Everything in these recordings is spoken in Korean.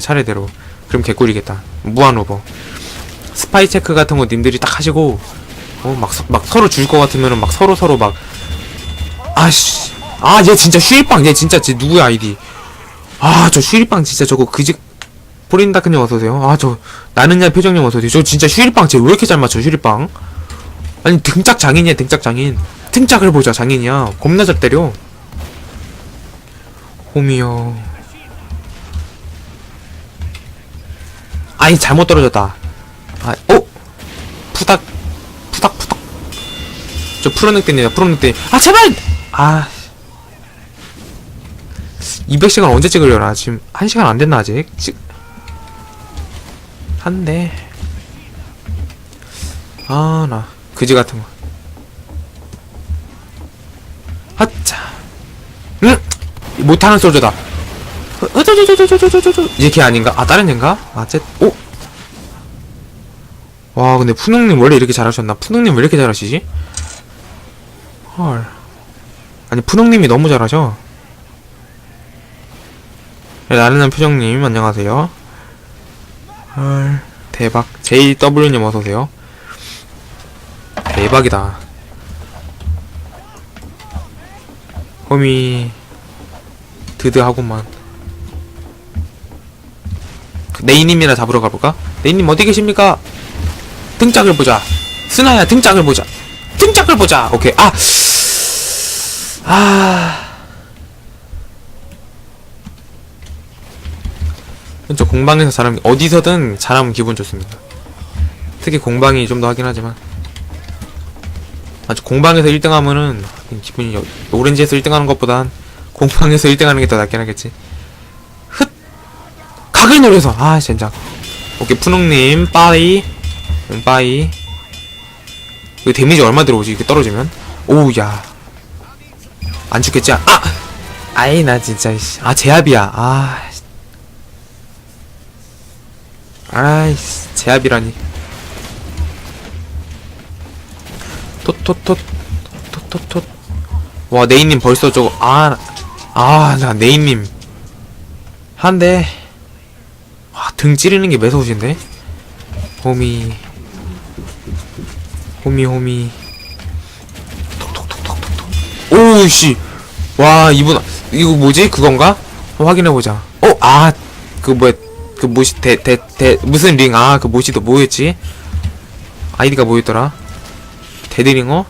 차례대로. 그럼 개꿀이겠다. 무한 오버. 스파이 체크 같은 거 님들이 딱 하시고 어막 막 서로 줄 것 같으면은 막 서로 서로 막 아씨. 아 얘 진짜 슈이빵. 얘 진짜 쟤 누구야 아이디. 아 저 슈이빵 진짜 저거 그지 포린다크님 어서오세요. 아 저 나는야 표정님 어서오세요. 저 진짜 슈이빵. 쟤 왜 이렇게 잘 맞춰 슈이빵? 아니 등짝 장인이야 등짝 장인. 등짝을 보자 장인이야. 겁나 잘 때려. 홈이요 아이 잘못 떨어졌다. 아 어? 푸닥 푸닥 푸닥. 저 프로넥땡이다 프로넥땡 아 제발! 아. 200시간 언제 찍으려나? 지금 1시간 안 됐나 아직? 찍 한데. 아 나. 그지 같은 거. 하차. 응? 못하는 솔저다 이게 걔 아닌가? 아 다른 애인가? 아쟤 오. 와 근데 푸능님 원래 이렇게 잘하셨나? 푸능님 왜 이렇게 잘하시지? 헐. 아니 푸능님이 너무 잘하셔. 네, 나른한 표정님 안녕하세요. 헐. 대박. JW님 어서 오세요. 대박이다. 홈이 드드하구만 네이님이나 잡으러 가볼까? 네이님 어디 계십니까? 등짝을 보자 스나야 등짝을 보자 등짝을 보자 오케이 아 아. 저 공방에서 잘하면 어디서든 잘하면 기분 좋습니다. 특히 공방이 좀 더 하긴 하지만 아주 공방에서 1등 하면은 기분이 여- 오렌지에서 1등 하는 것보단 공방에서 1등 하는 게 더 낫긴 하겠지. 흑 각을 노려서. 아 진짜. 오케이 푸농님 빠이. 응, 빠이. 이거 데미지 얼마 들어오지 이렇게 떨어지면? 오우야. 안 죽겠지? 아! 아이 나 진짜 씨. 아 제압이야. 아 씨. 아이씨. 제압이라니. 톳톳톳. 톳톳톳. 와 네이님 벌써 저거 아아나 네이님. 한데 와 등 찌르는 게 매서우신데? 호미. 호미 호미. 톡톡톡톡톡톡. 오우 씨. 와 이분 이거 뭐지? 그건가? 확인해보자. 어 아 그 뭐야 그 뭐시 대 대 대 무슨 링? 아 그 뭐시도 뭐였지? 아이디가 뭐였더라? 데드링어?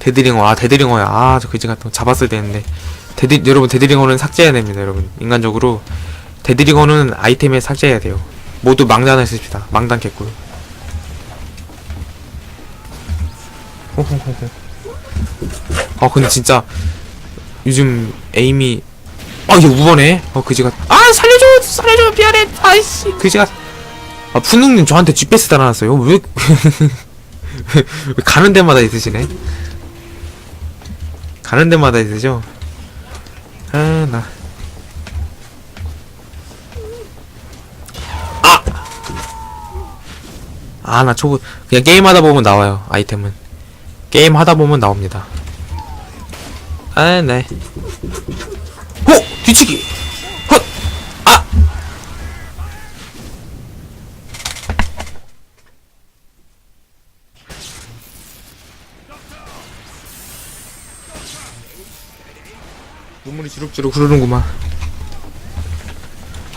데드링어. 아 데드링어야. 아 저 그지 같은 거 잡았어야 되는데. 데드 여러분 데드링어는 삭제해야 됩니다 여러분. 인간적으로 데드링어는 아이템에 삭제해야 돼요. 모두 망단을 씁시다. 망단 개꿀. 아 근데 진짜 요즘 에임이 아 이거 우버네? 어 그지가 아 살려줘! 살려줘! 미안해! 아이씨! 그지가 아 푸능님 저한테 GPS 달아놨어요? 왜, 왜 가는 데마다 있으시네? 가는 데마다 있으죠? 아나 아! 아, 나 초보, 그냥 게임하다 보면 나와요, 아이템은. 게임하다 보면 나옵니다. 아, 네. 호! 뒤치기! 헛! 아! 눈물이 주룩주룩 흐르는구만.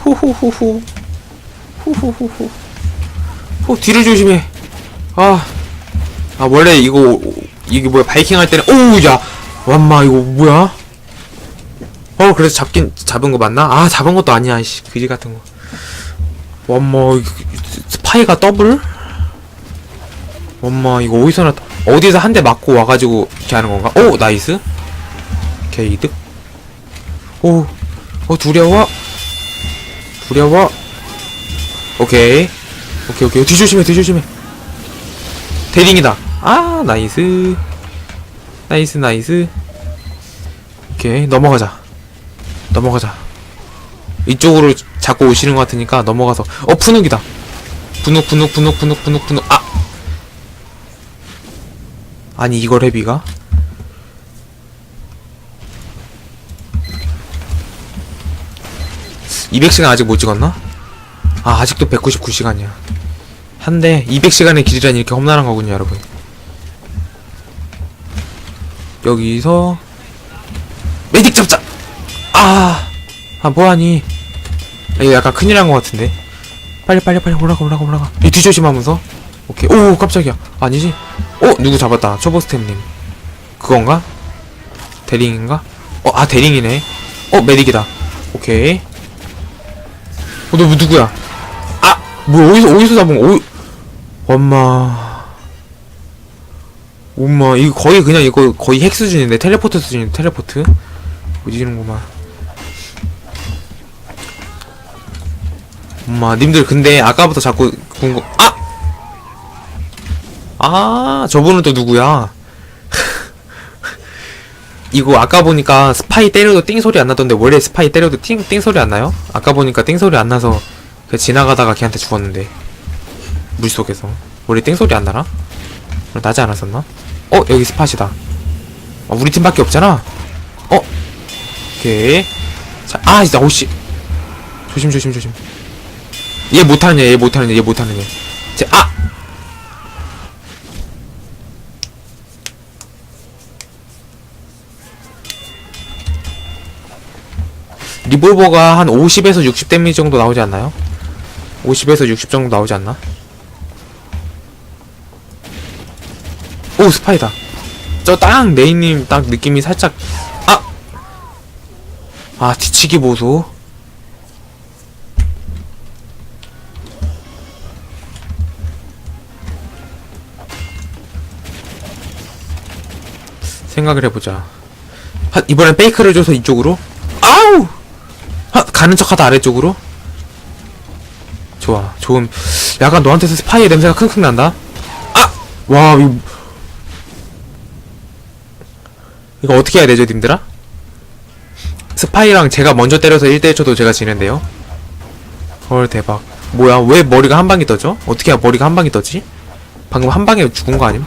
호호호호. 호호호호. 호, 뒤를 조심해. 아. 아, 원래 이거, 이게 뭐야, 바이킹 할 때는, 오우, 야! 완마, 이거 뭐야? 어, 그래서 잡긴, 잡은 거 맞나? 아, 잡은 것도 아니야, 씨. 그지 같은 거. 완마, 스파이가 더블? 완마, 이거 어디서 났다. 어디서 한 대 맞고 와가지고, 이렇게 하는 건가? 오, 나이스. 오케이, 이득. 오, 어, 두려워. 두려워. 오케이. 오케이, 오케이. 뒤조심해, 뒤조심해. 대링이다. 아, 나이스. 나이스, 나이스. 오케이, 넘어가자. 넘어가자. 이쪽으로 자꾸 오시는 것 같으니까 넘어가서. 어, 푸눅이다. 푸눅, 푸눅, 푸눅, 푸눅, 푸눅, 푸눅. 아! 아니, 이걸 헤비가? 200시간 아직 못 찍었나? 아 아직도 199시간이야 한데 200시간의 길이라니 이렇게 험난한 거군요 여러분. 여기서 메딕 잡자! 아, 아 뭐하니? 이거 약간 큰일 난 것 같은데. 빨리 빨리 빨리 올라가 올라가 올라가. 이 뒤조심하면서? 오케이. 오 깜짝이야. 아니지? 어 누구 잡았다. 초보스템님. 그건가? 대링인가? 어아 대링이네. 어 메딕이다. 오케이. 어너 누구야? 아 뭐 어디서 어디서 잡은 거? 어이 엄마. 엄마 이거 거의 그냥 이거 거의 핵 수준인데 텔레포트 수준인데 텔레포트? 오지는구만. 엄마 님들 근데 아까부터 자꾸 궁금 아! 아 저분은 또 누구야? 이거 아까 보니까 스파이 때려도 띵 소리 안 나던데 원래 스파이 때려도 띵, 띵 소리 안 나요? 아까 보니까 띵 소리 안 나서 그 지나가다가 걔한테 죽었는데 물속에서 원래 띵 소리 안 나나? 어, 나지 않았었나? 어 여기 스팟이다 어, 우리 팀밖에 없잖아 어 오케이 자 아 진짜 오씨 조심 조심 조심 얘 못하는 얘, 얘 못하는 얘, 얘 못하는 얘. 제, 아! 리볼버가 한 50에서 60 데미지 정도 나오지 않나요? 50에서 60 정도 나오지 않나? 오, 스파이다. 저 딱, 네이님 딱 느낌이 살짝, 아! 아, 뒤치기 보소. 생각을 해보자. 하, 이번엔 페이크를 줘서 이쪽으로. 아우! 하, 가는 척하다 아래쪽으로. 좋아. 좋은. 약간 너한테서 스파이의 냄새가 킁킁 난다. 아! 와, 이거. 이거 어떻게 해야 되죠, 님들아? 스파이랑 제가 먼저 때려서 1대1 쳐도 제가 지는데요? 헐, 대박. 뭐야, 왜 머리가 한 방이 떠죠? 어떻게 머리가 한 방이 떠지? 방금 한 방에 죽은 거 아님?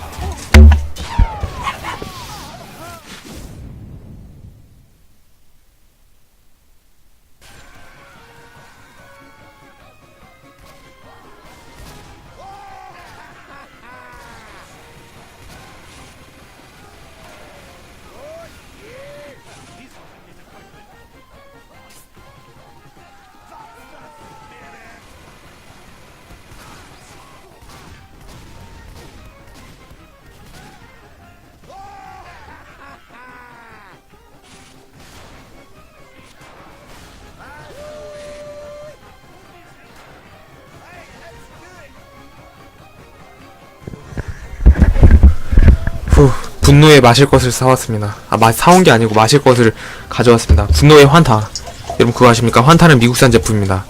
분노에 마실 것을 사왔습니다. 아, 마, 사온 게 아니고 마실 것을 가져왔습니다. 분노의 환타. 여러분 그거 아십니까? 환타는 미국산 제품입니다.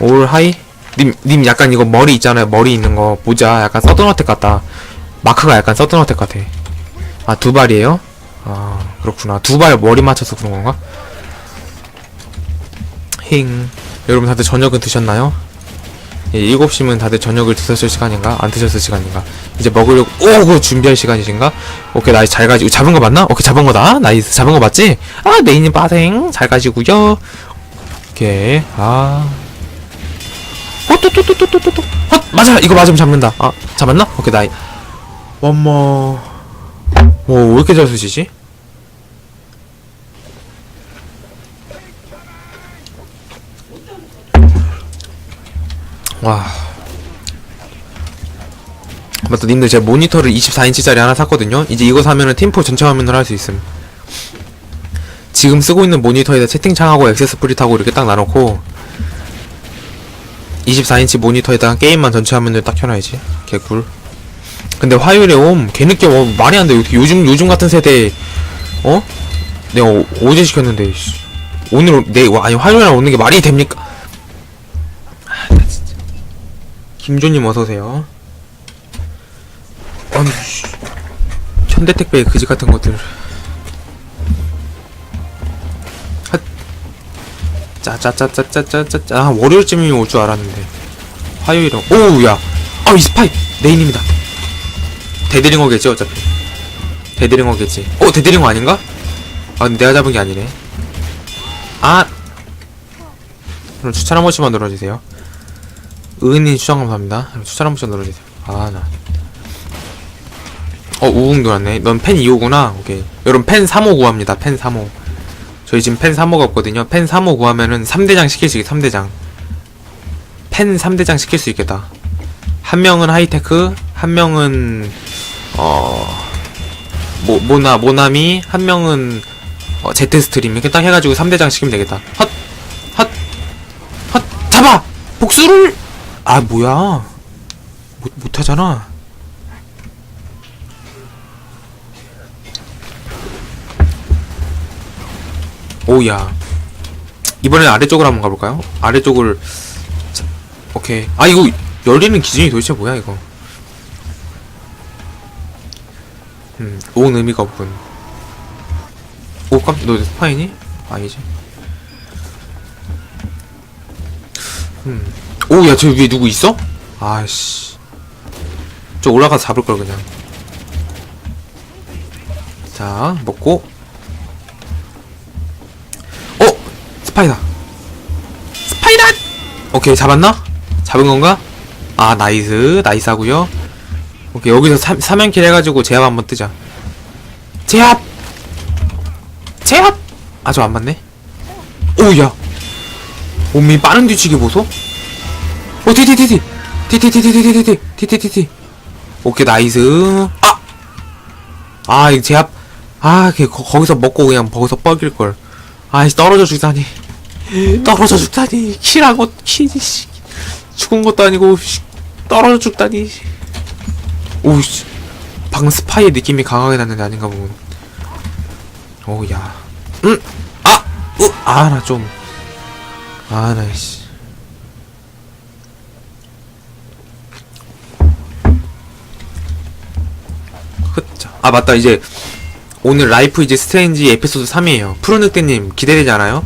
올 하이? 님, 님 약간 이거 머리 있잖아요. 머리 있는 거. 모자 약간 서든어택 같다. 마크가 약간 서든어택 같아. 아, 두 발이에요? 아, 그렇구나. 두 발 머리 맞춰서 그런 건가? 힝. 여러분 다들 저녁은 드셨나요? 예, 7시면 다들 저녁을 드셨을 시간인가? 안 드셨을 시간인가? 이제 먹으려고, 오! 그거 준비할 시간이신가? 오케이, 나이스, 잘 가지고, 잡은 거 맞나? 오케이, 잡은 거다? 나이스, 잡은 거 맞지? 아, 메인님 빠생, 잘 가지고요 오케이, 아. 어, 또, 또, 또, 또, 또, 또, 또. 헛! 맞아! 이거 맞으면 잡는다. 아, 잡았나? 오케이, 나이. 어머. 오, 왜 이렇게 잘 쓰시지? 와. 맞다, 님들 제가 모니터를 24인치짜리 하나 샀거든요? 이제 이거 사면은 팀포 전체 화면으로 할수 있음. 지금 쓰고 있는 모니터에다 채팅창하고 액세스 프릿하고 이렇게 딱 나놓고 24인치 모니터에다가 게임만 전체 화면을 딱 켜놔야지. 개꿀. 근데 화요일에 옴, 개늦게 옴, 말이 안 돼. 어떻게 요즘, 요즘 같은 세대에, 어? 내가 어, 어제 시켰는데, 씨. 오늘, 오- 내, 와, 아니, 화요일에 오는 게 말이 됩니까? 김조님 어서오세요. 현대택배의 그지 같은 것들. 핫. 짜짜짜짜짜짜짜. 아, 월요일쯤이면 올줄 알았는데. 화요일은, 오우, 야. 아, 이 스파이! 네이님이다. 데드링어겠지, 어차피. 데드링어겠지. 어, 데드링어 아닌가? 아, 내가 잡은 게 아니네. 아! 그럼 추천 한 번씩만 눌러주세요. 의은님 추천 감사합니다. 추천 한 번씩 눌러주세요. 아, 나. 어, 우웅 들어왔네. 넌 펜 2호구나. 오케이. 여러분, 펜 3호 구합니다. 펜 3호. 저희 지금 펜 3호가 없거든요. 펜 3호 구하면은 3대장 시킬 수 있게, 3대장. 펜 3대장 시킬 수 있겠다. 한 명은 하이테크, 한 명은, 어, 모, 모나, 모나미, 한 명은, 어, 제트 스트림. 이렇게 딱 해가지고 3대장 시키면 되겠다. 헛! 헛! 헛! 잡아! 복수를! 아, 뭐야. 못, 못하잖아. 오야. 이번엔 아래쪽으로 한번 가볼까요? 아래쪽을. 자, 오케이. 아, 이거 열리는 기준이 도대체 뭐야, 이거. 음, 온 의미가 없군. 오, 깜, 너 스파이니? 아니지. 음. 오, 야, 저 위에 누구 있어? 아씨. 저 올라가서 잡을 걸, 그냥. 자, 먹고. 어! 스파이다! 스파이다! 오케이, 잡았나? 잡은 건가? 아, 나이스. 나이스 하고요 오케이, 여기서 3, 3연킬 해가지고 제압 한번 뜨자. 제압! 제압! 아, 저 안 맞네? 오, 야! 몸이 빠른 뒤치기 보소? 오, 티티티티! 티티티티티티티! 티티티티! 오케이, 나이스. 아! 아, 이거 제압. 아, 그, 거, 거기서 먹고 그냥 거기서 뻐길걸. 아이씨, 떨어져 죽다니. 떨어져 죽다니. 키라고, 키, 씨. 죽은 것도 아니고, 씨. 떨어져 죽다니. 오씨. 방 스파이의 느낌이 강하게 났는데 아닌가 보군. 오, 야. 음! 아! 으! 아, 나 좀. 아, 나, 씨. 흑자. 아, 맞다. 이제, 오늘 라이프 이제 스트레인지 에피소드 3이에요. 푸른늑대님 기대되지 않아요?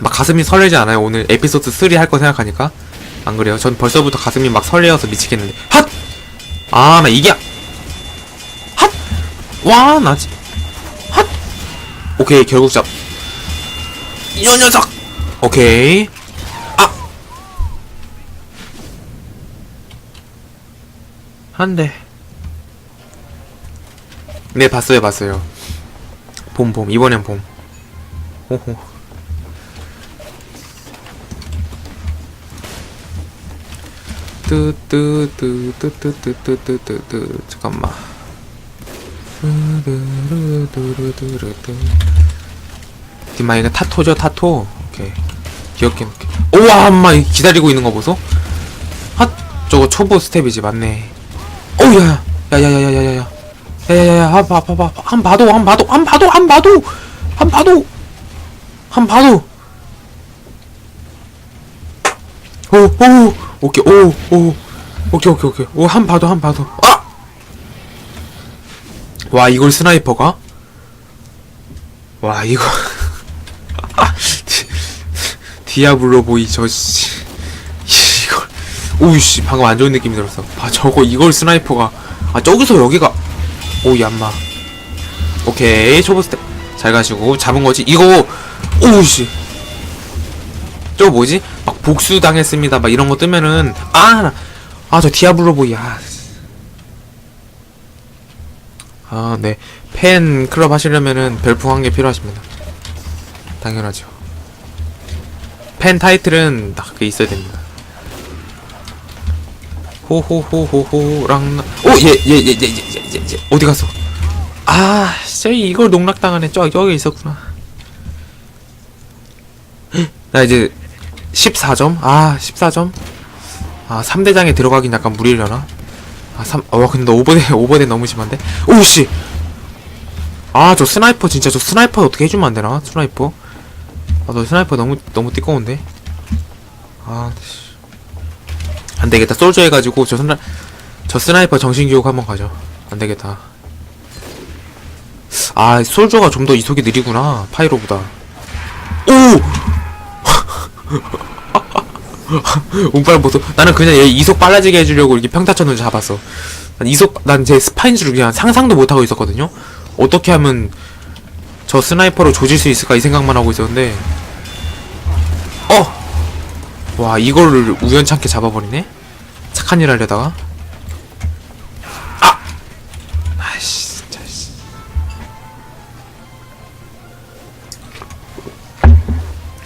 막 가슴이 설레지 않아요? 오늘 에피소드 3 할 거 생각하니까? 안 그래요? 전 벌써부터 가슴이 막 설레어서 미치겠는데. 핫! 아, 나 이게, 핫! 와, 나지. 핫! 오케이, 결국 잡. 이 녀석! 오케이. 아! 한 대. 네, 봤어요, 봤어요. 봄, 봄. 이번엔 봄. 호호. 뜨뜨뜨뜨뜨뜨뜨뜨뜨뜨 잠깐만. 디마 이거 타토죠, 타토. 오케이. 귀엽게 놓게. 오와, 엄마 기다리고 있는 거 보소? 핫! 저거 초보 스텝이지, 맞네. 오야, 야야야야야야 야. 야야야야, 한 봐, 봐, 봐, 한 봐도, 한 봐도, 한 봐도, 한 봐도, 한 봐도, 한 봐도. 오, 오, 오케이, 오, 오, 오케이, 오케이, 오케이, 오, 한 봐도, 한 봐도. 아! 와, 이걸 스나이퍼가? 와, 이거. 디- 디아블로 보이, 저, 씨. 이걸. 오우씨, 방금 안 좋은 느낌이 들었어. 아, 저거, 이걸 스나이퍼가. 아, 저기서 여기가. 오, 얌마. 오케이, 초보 스텝. 잘 가시고, 잡은 거지. 이거, 오우씨. 저거 뭐지? 막 복수 당했습니다. 막 이런 거 뜨면은, 아, 나- 아, 저 디아블로 보이, 아. 아, 네. 팬 클럽 하시려면은 별풍 한 개 필요하십니다. 당연하죠. 팬 타이틀은 딱그 있어야 됩니다. 호호호호호랑 나... 오! 얘, 얘, 얘, 얘, 얘, 얘, 얘, 얘. 어디 갔어? 아, 저기 이걸 농락당하네. 저, 여기 있었구나. 헉, 나 이제 14점? 아, 14점? 아, 3대장에 들어가긴 약간 무리려나? 아, 3, 어, 근데 5버대, 5버대 너무 심한데? 오우씨! 아, 저 스나이퍼, 진짜 저 스나이퍼 어떻게 해주면 안 되나? 스나이퍼? 아, 너 스나이퍼 너무, 너무 띠꺼운데? 아, 씨. 안 되겠다. 솔저 해가지고, 저 스나, 저 스나이퍼 정신교육 한번 가죠. 안 되겠다. 아, 솔저가 좀 더 이속이 느리구나. 파이로보다. 오! 운빨 보소. 나는 그냥 얘 이속 빨라지게 해주려고 이렇게 평타천을 잡았어. 난 이속, 난 제 스파인 줄 그냥 상상도 못하고 있었거든요? 어떻게 하면 저 스나이퍼로 조질 수 있을까 이 생각만 하고 있었는데, 어! 와 이거를 우연찮게 잡아버리네? 착한 일 하려다가? 아! 아이씨 진짜 씨.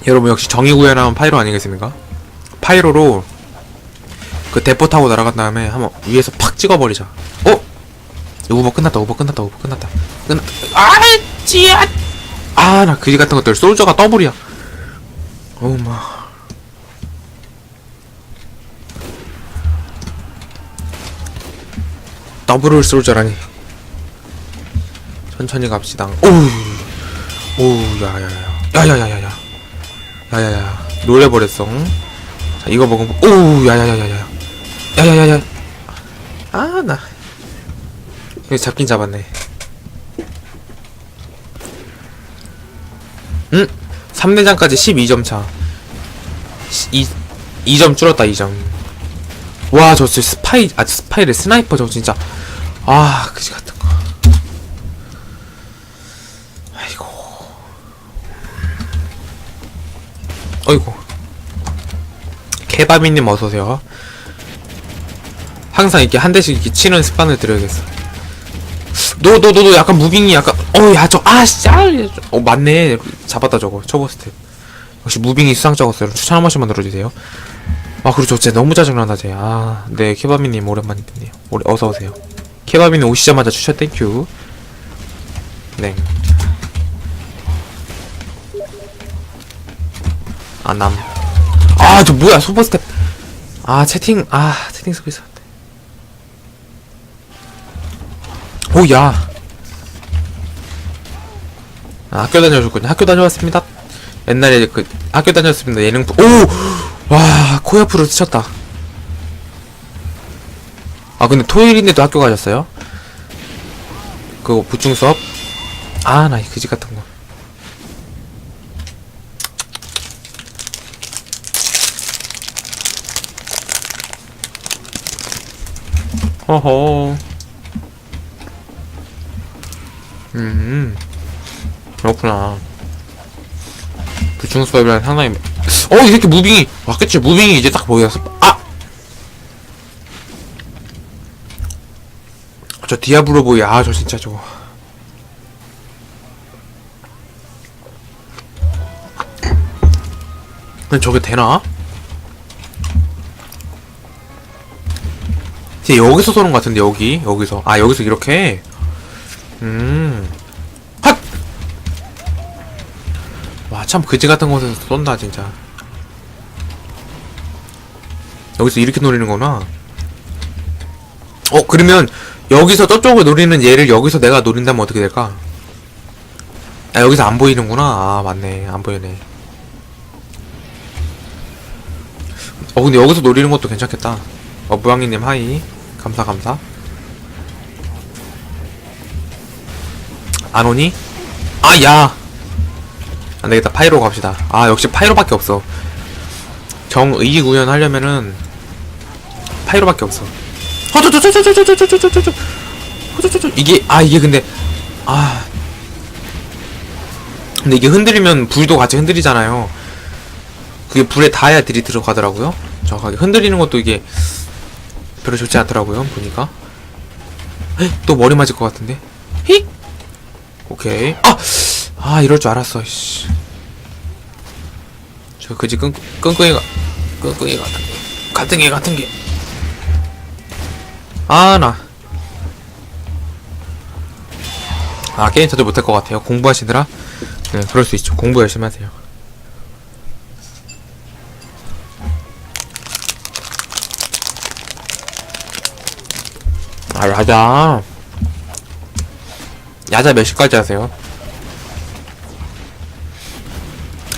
여러분 역시 정의 구현하면 파이로 아니겠습니까? 파이로로 그 대포 타고 날아간 다음에 한번 위에서 팍 찍어버리자. 어? 오버 끝났다 오버 끝났다 오버 끝났다. 끝났다 아 찌야 아나 그지 같은 것들 솔저가 더블이야 어마 더블을 솔저라니 천천히 갑시다 오우 오우 야야야 야야야야야 야야야 놀래버렸어 응? 자 이거 먹으면 오우 야야야야야 야야야야 아나 이거 잡긴 잡았네 응 3대장까지 12점 차 2, 2점 줄었다 2점 와, 저 스파이, 아, 스파이래, 스나이퍼 저거 진짜. 아, 그지 같은 거. 아이고. 어이구. 케바비님 어서오세요. 항상 이렇게 한 대씩 이렇게 치는 습관을 들여야겠어. 너, 너, 너, 너 약간 무빙이 약간, 어, 야, 저, 아, 씨, 아, 어, 맞네. 잡았다, 저거. 초보 스텝. 역시 무빙이 수상적었어요. 추천 한 번씩만 눌러주세요. 아 그렇죠 진짜 너무 짜증난다 쟤아네 케바비님 오랜만에 뵙네요 오래, 어서오세요 케바비님 오시자마자 추천 땡큐 네. 아남. 아 저 뭐야 소퍼 스텝. 아 채팅 아 채팅 서비스 오야. 아, 학교 다녀오셨군요. 학교 다녀왔습니다. 옛날에 그 학교 다녔습니다. 예능 부- 오! 와, 코 옆으로 스쳤다. 아, 근데 토요일인데도 학교 가셨어요? 그거 보충 수업? 아, 나 이 그지 같은 거. 허허. 음, 그렇구나. 보충 수업이랑 상당히 어, 이 새끼 무빙이 왔겠지. 무빙이 이제 딱 보였어. 아! 저 디아블로 보이. 아, 저 진짜 저거. 근데 저게 되나? 진짜 여기서 쏘는 것 같은데, 여기. 여기서. 아, 여기서 이렇게. 음. 핫! 와, 참 그지 같은 곳에서 쏜다, 진짜. 여기서 이렇게 노리는구나. 어, 그러면 여기서 저쪽을 노리는 얘를 여기서 내가 노린다면 어떻게 될까? 아, 여기서 안 보이는구나. 아, 맞네. 안 보이네. 어, 근데 여기서 노리는 것도 괜찮겠다. 어, 무양이님 하이. 감사, 감사. 안 오니? 아, 야! 안 되겠다. 파이로 갑시다. 아, 역시 파이로밖에 없어. 정의 구현 하려면은 파이로밖에 없어. 이게 아 이게 근데 아 근데 이게 흔들리면 불도 같이 흔들리잖아요. 그게 불에 닿아야 딜이 들어가더라고요. 정확하게 흔들리는 것도 이게 별로 좋지 않더라고요. 보니까 헉, 또 머리 맞을 것 같은데. 히 오케이. 아! 아 이럴 줄 알았어. 씨. 저 그지 끈 끈끈이가 끈끈이 같은 게 같은 게 같은 게. 아, 나. 아, 게임 저도 못할 것 같아요. 공부하시느라? 네, 그럴 수 있죠. 공부 열심히 하세요. 아, 야자. 야자 몇 시까지 하세요?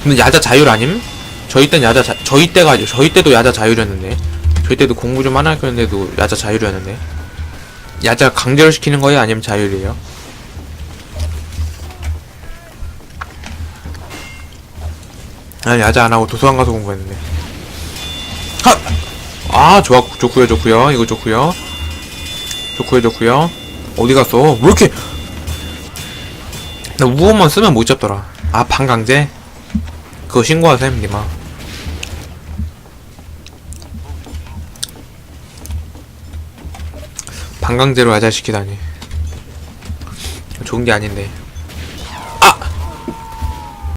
근데 야자 자율 아님? 저희 땐 야자 자, 저희 때가 아니죠. 저희 때도 야자 자율이었는데. 저희 때도 공부 좀 하나 했는데도 야자 자율이었는데. 야자 강제로 시키는 거예요? 아니면 자율이에요? 아니, 야자 안 하고 도서관 가서 공부했는데. 하! 아, 좋아, 좋구요, 좋구요. 이거 좋구요. 좋구요, 좋구요. 어디 갔어? 왜 이렇게. 나 우호만 쓰면 못 잡더라. 아, 반강제? 그거 신고하세요, 님아. 관광지로 야자시키다니. 좋은 게 아닌데